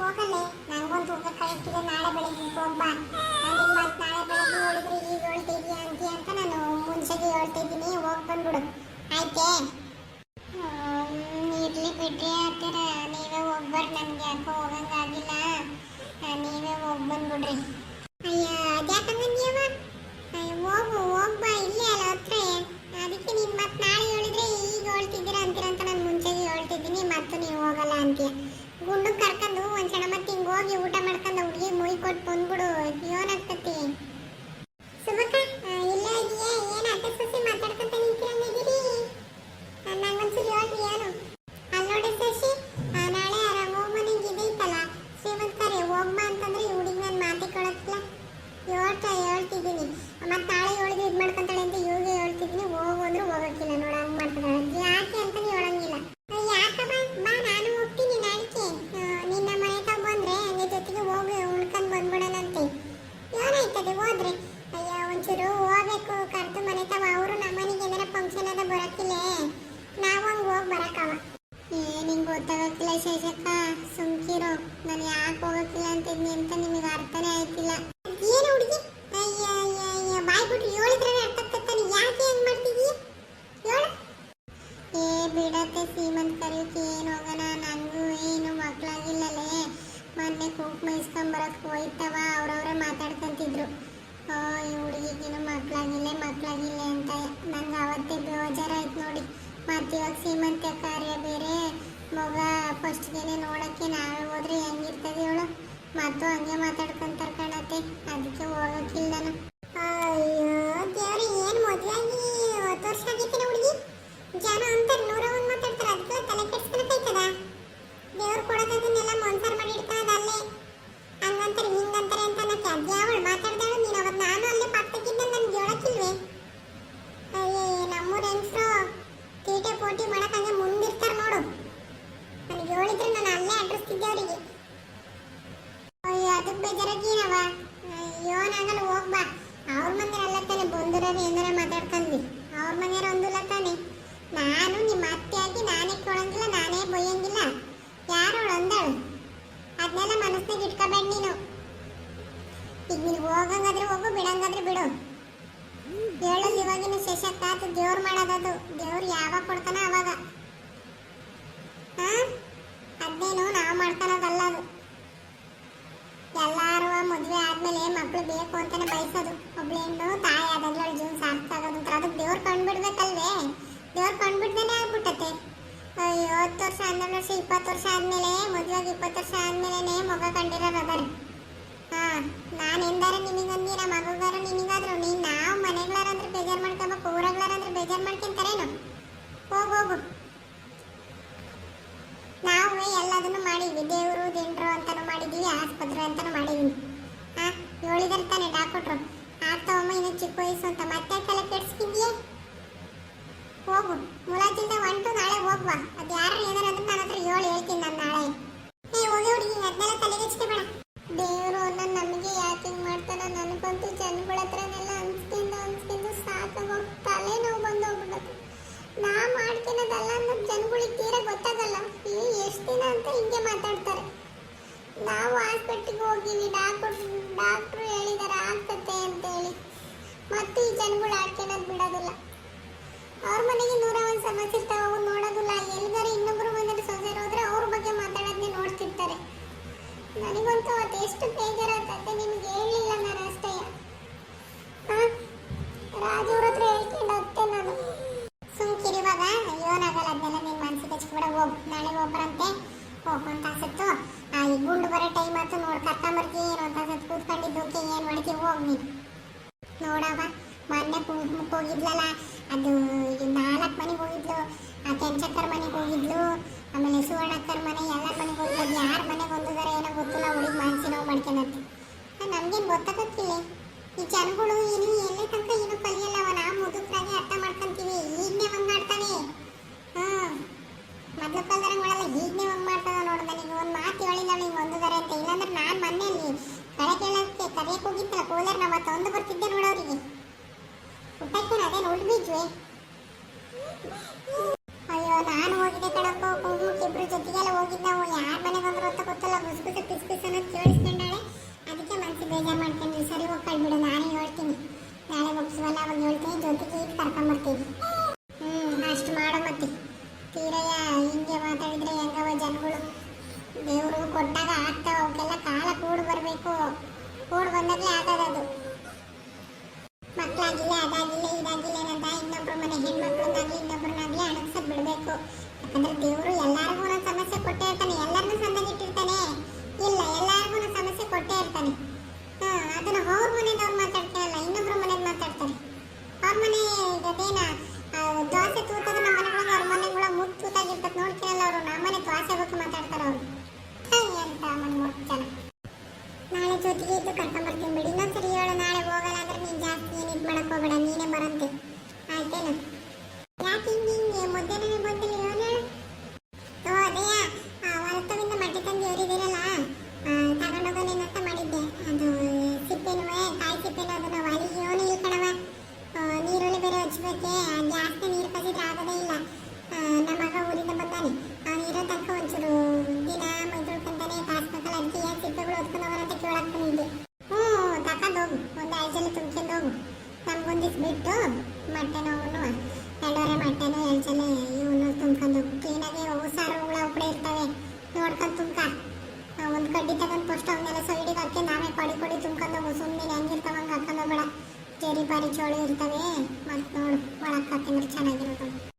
ಹೋಗಲ್ಲೇ? ನಂಗೊಂದು ಹೋಗಕ್ಕಾಗಿಟ್ಟಿದೆ ನಾಳೆ ಬೆಳಿಗ್ಗೆ ಹೋಗ್ಬಾ. ಹೇಳ್ತಿದ್ದೀನಿ, ಹೋಗಿ ಬಂದ್ಬಿಡು. ಆಯ್ತೆ? ಇರ್ಲಿ ಬಿಡ್ರಿ ಹತ್ತಿರ ನೀವೇ ಹೋಗ್ಬಾರ್ದು ನನಗೆ ಯಾಕೋ ಹೋಗಂಗಾಗಿಲ್ಲ ನೀವೇ ಹೋಗಿ ಬಂದ್ಬಿಡ್ರಿ. ಅಯ್ಯ ಅದ್ಯಾಕಂಗಂದ್ಯವ ಹೋಗು ಹೋಗ್ಬಾ ಇಲ್ಲೇ ಅಲ್ಲ ಹತ್ರ. ಅದಕ್ಕೆ ನೀನು ಮತ್ತೆ ನಾಳೆ ಹೇಳಿದ್ರೆ ಈಗ ಹೇಳ್ತಿದ್ದೀರ ಅಂತೀರ ಅಂತ ನಾನು ಮುಂಚೆಗೆ ಹೇಳ್ತಿದ್ದೀನಿ, ಮತ್ತು ನೀವು ಹೋಗಲ್ಲ ಅಂತೀಯ. ಗುಂಡು ಕರ್ಕೊಂಡು ಒಂದ್ಸಲ ಮತ್ತೆ ಹಿಂಗೆ ಹೋಗಿ ಊಟ ಮಾಡ್ಕೊಂಡು ಹುಡುಗಿ ಮುಯ್ ಕೊಟ್ಟು ಬಂದ್ಬಿಡು. ಏನಾಗ್ತತಿ ಸುಮ್ಕಿರು ನಾನು ಯಾಕೆ ಹೋಗಕ್ಕಿಲ್ಲ ಅಂತಿದ್ನಿ ಅಂತ ನಿಮಗೆ ಅರ್ಥನೇ ಆಯ್ತಿಲ್ಲ. ಏನು ಹುಡುಗಿ? ಬಾಯ್ ಬಿಟ್ಟು ಹೇಳಿದ್ರೆ ಅರ್ಥ ಆಗ್ತಾನೆ ಯಾಕೆ ಹೆಂಗ್ ಮಾಡ್ತಿದೀಯ ಹೇಳು ಏ, ಬಿಡತ್ತೆ ಸೀಮಂತ್ ಕರಿಯೋಕೆ, ಏನು ಹೋಗೋಣ ಮಗ ಫಸ್ಟ್ಗೆನೆ ನೋಡಕ್ಕೆ ನಾವೇ ಹೋದ್ರೆ ಹೆಂಗಿರ್ತದೆ ಇವಳು? ಮತ್ತು ಹಂಗೆ ಮಾತಾಡ್ಕೊಂತಾರ ಕಾಣತ್ತೆ, ಅದಕ್ಕೆ ಹೋಗೋಕ್ಕಿಲ್ಲ ನಾನು ಅಯ್ಯೋ ದೇವ್ರಿ, ಏನು ಆಗಿ? ಹತ್ತು ವರ್ಷ ಹುಡುಗಿ. ಜನ ಅಂತಾರೆ ನೂರ ಒಂದು ಮಾತಾಡ್ತಾರೆ ಅದಕ್ಕೆ ತಲೆ ಕೆಡ್ಸ್ಕೊಳಕೈತದ ದೇವ್ರು ಕೊಡೋದನ್ನೆಲ್ಲ ಮನ್ಸರ್ ಮಾಡಿ ಇಡ್ತಾದ ಅಲ್ಲೇ ಹಂಗಂತಾರೆ ಹಿಂಗಂತಾರೆ ಅಂತ ಅನ್ನಕ್ಕೆ ಅದ್ಯಾವಳು ಮಾತಾಡ್ದಾಳು ನೀನು ಅವತ್ತು ನಾನು ಅಲ್ಲೇ ಪಕ್ಕಕ್ಕಿದ್ದ ನನ್ಗೆ ಹೇಳಕ್ಕಿಲ್ವೇ ಅಯ್ಯೇ ನಮ್ಮೂರ ಹೆಂಗಸ್ರು ತೀಟೆ ಪೋಟಿ ಮಾಡಕ್ ಹಂಗೆ ಮುಂದಿರ್ತಾರೆ ನೋಡು ನನಗೆ ಹೇಳಿದ್ರೆ ನಾನು ಅಲ್ಲೇ ಅಡ್ರೆಸ್ ತಿದ್ದೆ ಅವರಿಗೆ ಅಯ್ಯೋ ಅದಕ್ಕೆ ಬೇಜಾರಾಗೀನವ ಯೋನಾಗಲ್ಲ ಹೋಗ್ಬಾ ಅವ್ರ ಮನೆಯಲ್ಲ ತಾನೆ ಬಂದಿರೋರು ಏನಾರ ಮಾತಾಡ್ಕೊಂಡ್ವಿ ಅವ್ರ ಮನೆಯವ್ರು ಒಂದಿಲ್ಲ ತಾನೆ ನಾನು ನಿಮ್ಮ ಅತ್ತೆಯಾಗಿ ನಾನೇ ಕೊಡಂಗಿಲ್ಲ ನಾನೇ ಬೊಯ್ಯಂಗಿಲ್ಲ ಯಾರು ಅವಳು ಅಂದಳು ಅದನ್ನೆಲ್ಲ ಮನಸ್ಸಿನಾಗ ಇಟ್ಕೋಬೇಡ ನೀನು ಈಗ ನೀನು ಹೋಗಂಗಾದ್ರೆ ಹೋಗು ಬಿಡಂಗಾದ್ರೆ ಬಿಡು ಹೇಳೋದು ಇವಾಗಿನ ಶಶಕ್ಕ ಅದು ದೇವ್ರು ಮಾಡೋದದು ದೇವ್ರು ಯಾವಾಗ ಕೊಡ್ತಾನ ಅವಾಗ ಹಾ ಅದೇನು ನಾವು ಮಾಡ್ಕೊಳೋದಲ್ಲ ಅದು ಎಲ್ಲಾರು ಮದುವೆ ಆದ್ಮೇಲೆ ಮಕ್ಕಳು ಬೇಕು ಅಂತಾನೆ ಬಯಸೋದು ಒಬ್ಳು ಹೆಣ್ಣು ತಾಯಿ ಆದಾಗ್ಲೂ ಅವಳ ಜೀವನ ಸಾರ್ಥಕ ಆಗೋದು ಅಂತ ಅದಕ್ಕೆ ದೇವ್ರು ಕಂಡ್ಬಿಡ್ಬೇಕಲ್ವೇ ದೇವ್ರು ಕಂಡ್ಬಿಡ್ದೇನೆ ಆಗ್ಬಿಟ್ಟತೆ ಅಯ್ಯೋ ಹತ್ತು ವರ್ಷ ಹನ್ನೊಂದು ವರ್ಷ, ಇಪ್ಪತ್ತು ವರ್ಷ ಆದ್ಮೇಲೆ ಮದುವೆಗೆ ಇಪ್ಪತ್ತು ವರ್ಷ ಆದ್ಮೇಲೆ ಮಗ ಕಂಡಿರೋರು ಅದಾರೆ. ಹಾಂ, ನಾನು ಎಂದಾರ ನಿಮಗಂದಿ ನಮ್ಮ ಮಗುಗಾರ ನಿನಗಾದ್ರು, ನೀನು ನಾವು ಮನೆಗಳಾರಂದ್ರೆ ಬೇಜಾರು ಮಾಡ್ಕೋಬೇಕು, ಊರಗಳಾರಂದ್ರೆ ಬೇಜಾರು ಮಾಡ್ಕೊಂತಾರೇನು? ಹೋಗು ಹೋಗು. ನಾವು ಎಲ್ಲದನ್ನು ಮಾಡಿದ್ವಿ, ದೇವರು, ದಿಂಡ್ರು ಅಂತಾನೂ ಮಾಡಿದ್ವಿ, ಆಸ್ಪತ್ರೆ ಅಂತಾನೂ ಮಾಡಿದ್ವಿ. ಹಾ ಹೇಳಿದಾರೆ ತಾನೆ ಡಾಕ್ಟ್ರು. ಆಗ್ತಾವಮ್ಮ ಇನ್ನು ಚಿಕ್ಕ ವಯಸ್ಸು ಅಂತ. ಮತ್ತೆ ತಲೆ ಕೆಡ್ಸ್ಕಿದ್ಯೆ ಹೋಗು. ಮುಲಾಜಿಂದ ಒಂಟು ನಾಳೆ ಹೋಗ್ವಾ. ಅದು ಯಾರು ಏನಾರ ಅಂದ್ರೆ ನನ್ನ ಹತ್ರ ಹೇಳಿ ಹೇಳ್ತೀನಿ ನಾನು ನಾಳೆ. ಏ, ಹೋಗಿ ಹುಡುಗಿ ಅದನ್ನೆಲ್ಲ ತಲೆಗೆ ಹಚ್ಕೋಬೇಡ ದೇವರು, ನನ್ನ ನಮಗೆ ಯಾಕೆ ಹಿಂಗೆ ಮಾಡ್ತಾನೆ ನನಗಂತೂ ಜನಗಳ ಹತ್ರನೆಲ್ಲ ಅನ್ಸ್ಕೊಂಡು ಅನ್ಸ್ಕೊಂಡು ಸಾಕಾಗೋಗಿ ತಲೆನೋವು ಬಂದು ಹೋಗ್ಬಿಡೋದು ನಾ ಮಾಡ್ತೀನದಲ್ಲ ಅನ್ನೋದು ಜನಗಳಿಗೆ ತೀರ ಗೊತ್ತಾಗಲ್ಲ. ಈ ಎಷ್ಟು ದಿನ ಅಂತ ಹಿಂಗೆ ಮಾತಾಡ್ತಾರೆ. ನಾವು ಹಾಸ್ಪಿಟ್ಲಿಗೆ ಹೋಗಿವಿ, ಡಾಕ್ಟರ್, ಡಾಕ್ಟ್ರು ಹೇಳಿದಾರೆ ಆಗ್ತತೆ ಅಂತ ಹೇಳಿ ಮತ್ತೆ ಈ ಜನಗಳು ಆಡ್ಕೊಳೋದು ಬಿಡೋದಿಲ್ಲ. ಅವ್ರ ಮನೆಗೆ ನೂರ ಒಂದು ಸಮಸ್ಯೆ ಇರ್ತಾವೆ ಅವು ನೋಡೋದಿಲ್ಲ. ಎಲ್ಲಿಗಾರ ಇನ್ನೊಬ್ರು ಬಂದರೆ ಸೊಸೆರು ಹೋದ್ರೆ ಅವ್ರ ಬಗ್ಗೆ ಮಾತಾಡೋದನ್ನೇ ನೋಡ್ತಿರ್ತಾರೆ. ನನಗಂತೂ ಅದು ಎಷ್ಟು ಬೇಜಾರಾಗ್ತದೆ, ನಿಮ್ಗೆ ಹೇಳಿಲ್ಲ ನಾನು ಅಷ್ಟೇ. ರಾಜವ್ರ ಹತ್ರ ಹೇಳ್ಕೊಂಡು ಹೋಗ್ತೆ ನಾನು. ಸುಮ್ಕಿರುವಾಗ ಯೋನಾಗಲ್ಲ ಅದನ್ನೆಲ್ಲ ನೀನ್ ಮನ್ಸಿಗೆ ಹಚ್ಕೊಬೇಡ ಹೋಗ್, ನಾಳೆ ಹೋಗ್ಬರಂತೆ. ಹೋಗ್ಕೊಂತ ಅಂತ ಆ, ಈ ಗುಂಡು ಬರೋ ಟೈಮ್ ಆಯ್ತು ನೋಡ್, ಕರ್ಕೊಂಬರ್ತೀನಿ ಏನು ಅಂತ ಅನ್ಸುತ್ತೆ. ಕೂತ್ಕೊಂಡಿದ್ದು ಏನ್ ಮಾಡ್ತಿ ಹೋಗ್ ನೀನು. ನೋಡವ ಮೊನ್ನೆ ಪೂಜಕ್ಕೆ ಹೋಗಿದ್ಲಲ್ಲ ಅದು ನಾಲ್ಕು ಮನೆಗೆ ಹೋಗಿದ್ಲು, ಆ ಕೆಂಚಕ್ಕರ ಮನೆಗೆ ಹೋಗಿದ್ಲು, ಆಮೇಲೆ ಸುವರ್ಣಕ್ಕರ ಮನೆ, ಎಲ್ಲರ ಮನೆಗೆ ಹೋಗಿದ್ದು ಯಾರ ಮನೆಗೆ ಒಂದುದಾರ ಏನೋ ಗೊತ್ತಿಲ್ಲ, ಹುಡುಗಿ ಮನಸ್ಸಿ ನೋವು ಮಾಡ್ಕೊಂಡಂತೆ. ನಮ್ಗೇನು ಗೊತ್ತಾಗತ್ತಿಲ್ಲ ಈ ಜನಗಳು ಏನು, ಎಲ್ಲೇ ತನಕ ಏನು ಕಲಿಯಲ್ಲ ಅವ ನಾವು ಮುದುಕರಾಗೆ ಅರ್ಥ ಮಾಡ್ಕೊಂತೀವಿ, ಈಗನೇ ಹಂಗೆ ಮಾಡ್ತಾನೆ. ಹಾಂ ಮೊದಲು ಕಲ್ದಾರ ಮಾಡಲ್ಲ ಈಗನೇ ಹಂಗೆ ಮಾಡ್ತಾನೆ ನೋಡ್ದ ನನಗೆ ಒಂದು ಮಾತು ಹೇಳಿಲ್ಲ ಹಿಂಗೆ ಒಂದುದಾರೆ ಅಂತ. ಇಲ್ಲಾಂದ್ರೆ ನಾನು ಮನೆಯಲ್ಲಿ ಅಲ್ಲಿ ಕಡೆ ಕೇಳಕ್ಕೆ, ಕರೆಯಕ್ಕೆ ಹೋಗಿದ್ದಲ್ಲ ಕೋಲಾರ ನಮ್ಮ ತಂದು ಬರ್ತಿದ್ದೆ ನೋಡೋರಿಗೆ ಅವಳು ಬೀಜ್ವೆ ಅಯ್ಯೋ, ನಾನು ಹೋಗಿದ್ದೆ ಕಣಪ್ಪ. ಕುಂಕುಮಕ್ಕೆ ಇಬ್ರು ಜೊತೆಗೆಲ್ಲ ಹೋಗಿದ್ದು ನಾವು. ಯಾರ ಮನೆಗೆ ಬಂದ್ರು ಅಂತ ಗೊತ್ತಲ್ಲ. ಗುಸ್ ಗುಸ ಪಿಸ್ ಪಿಸ್ ಅನ್ನೋದು ಕೇಳಿಸ್ಕೊಂಡಾಳೆ ಅದಕ್ಕೆ ಮನಸ್ಸು ಬೇಜಾರು ಮಾಡ್ಕೊಂಡ್ರಿ ಸರಿ ಹೋಗ್ಕೊಳ್ಬಿಡು ನಾನೇ ಹೇಳ್ತೀನಿ. ನಾಳೆ ಮುಗಿಸುವಲ್ಲ ಅವಾಗ ಹೇಳ್ತೀನಿ. ಜೊತೆಗೆ ಈಗ ಕರ್ಕೊಂಬರ್ತೀವಿ ಹ್ಮ್, ಅಷ್ಟು ಮಾಡೋ ಮತ್ತೆ ತೀರಯ್ಯ, ಹಿಂಗೆ ಮಾತಾಡಿದ್ರೆ ಹೆಂಗವ ಜನಗಳು? ದೇವರು ಕೊಟ್ಟಾಗ ಆಗ್ತಾವ. ಅವಕ್ಕೆಲ್ಲ ಕಾಲ ಕೂಡ್ ಬರಬೇಕು. ಕೂಡ ಬಂದಾಗಲೇ ಆಗೋದದು ಮಕ್ಕಳಾಗಿಲ್ಲ ಅದಾಗಿಲ್ಲ ಇದಾಗಿಲ್ಲ ಏನಂತ ಇನ್ನೊಬ್ರು ಮನೆ ಹೆಣ್ಮಕ್ಳನ್ನಾಗ್ಲಿ ಇನ್ನೊಬ್ರನ್ನಾಗ್ಲಿ ಅಣಗ್ಸದ್ ಬಿಡ್ಬೇಕು ಯಾಕಂದ್ರೆ ದೇವರು ಎಲ್ಲಾರ್ಗು ಒಂದೊಂದು ಸಮಸ್ಯೆ ಕೊಟ್ಟೇ ಇರ್ತಾನೆ ಎಲ್ಲರನ್ನೂ ಸಂದಾಗಿಟ್ಟಿರ್ತಾನೆ ಇಲ್ಲ ಎಲ್ಲಾರ್ಗು ಒಂದೊಂದು ಸಮಸ್ಯೆ ಕೊಟ್ಟೇ ಇರ್ತಾನೆ ಹಾ ಅದನ್ನ ಅವ್ರ ಮನೆದವ್ರು ಮಾತಾಡ್ತಾರಲ್ಲ ಇನ್ನೊಬ್ರು ಮನೆದ್ ಮಾತಾಡ್ತಾರೆ ಅವ್ರ ಮನೆ ಅದೇನ ಆ, ದೋಸೆ ತೂತದ ನಮ್ಮ ಮನೆಗಳ ಅವ್ರ ಮನೆಗಳ ಮುಗ್ ತೂತಾಗಿರ್ತದ ನೋಡ್ತೀರಲ್ಲ ಅವರು ನಮ್ಮ ಮನೆ ದೋಸೆ ಬಗ್ಗೆ ಮಾತಾಡ್ತಾರ ಅವ್ರು ಜನ ನಾಳೆ ಜೊತೆಗೆ ಇದ್ದು ಕರ್ಕೊಂಡ್ ಬರ್ತೀನಿ ಬಿಡಿ. ಇನ್ನೊಂದ್ಸರಿ ಹೇಳು, ನಾಳೆ ಹೋಗಲ್ಲ ಅಂದ್ರೆ ನೀನ್ ಜಾಸ್ತಿ ಏನು ಇದ್ ಮಾಡಕ್ ಹೋಗ್ಬೇಡ. ನೀನೇ ಬರಂತೆ. ಆಯ್ತೇನು ಯಾಕೆ ಹಿಂಗೆ ಹಿಂಗೆ ಮಧ್ಯಾಹ್ನವೇ ಬಂದಿಲ್ಲ ಏನು ಹೇಳು ಓ ಅದೇಯ ಹೊರತವಿಂದ ಮಟ್ಟಿ ತಂದು ಏರಿದಿರಲ್ಲ ತಗೊಂಡೋಗೋನೇನು ಅಂತ ಮಾಡಿದ್ದೆ ಅದು ಸಿಪ್ಪೆನು ಕಾಯಿ ಸಿಪ್ಪೆನು ಅದನ್ನ ಒಲಿಗೆ ಏನು ಇಲ್ಲ ಕಣವ ಆ, ನೀರುಳ್ಳಿ ಬೇರೆ ಹಚ್ಬೇಕೆ ಜಾಸ್ತಿ ನೀರು ಕಸಿದ್ರೆ ಆಗೋದೇ ಇಲ್ಲ ಆ, ನಮ್ಮ ಮಗ ಊರಿಂದ ಬಂದಾನೆ ಆ ನೀರೋ ತನಕ ಒಂಚೂರು ದಿನ ಮೈದುಳ್ಕೊಂತಾನೆ ಕಾಸ್ಬೇಕಲ್ಲ ಅದಕ್ಕೆ ಯಾಕೆ ಸಿಪ್ಪೆಗಳು ಹೊತ್ಕೊಂಡು ಹೋಗೋಣ ಅಂತ ಕೇಳಕ್ ಬಂದಿದ್ದೆ ಹ್ಞೂ ತಗೊಂಡು ಹೋಗು ಒಂದು ಐದು ಜನ ತುಂಬ್ಕೊಂಡು ಹೋಗು ನಮ್ಗೊಂದಿಸ್ ಬಿಟ್ಟು ಮೊಟ್ಟೆನೋ ಅವನು ಎರಡೂವರೆ ಮೊಟ್ಟೆನೋ ಜನ ಇವನು ತುಂಬ್ಕೊಂಡು ಕ್ಲೀನಾಗಿ ಹುಷಾರು, ಹುಳ ಕಡೆ ಇರ್ತವೆ. ನೋಡ್ಕೊಂಡು ತುಂಬ್ಕ. ಒಂದು ಕಡ್ಡಿ ತಗೊಂಡು ಫಸ್ಟ್ ಅವನ್ನೆಲ್ಲ ಸೈಡಿಗೆ ಹಾಕಿ ನಾವೇ ಕೊಡಿ ಕೊಡಿ ತುಂಬ್ಕೊಂಡು ಸುಮ್ಮನೆ ಹೆಂಗಿರ್ತಾವ ಹಂಗೆ ಹಾಕೊಂಡು ಹೋಗ್ಬೇಡ. ಜೇರಿ ಪಾರಿ ಚೋಳು ಇರ್ತವೆ. ಮತ್ತೆ ನೋಡು ಒಳಕ್ಕೆ ಚೆನ್ನಾಗಿರೋದು.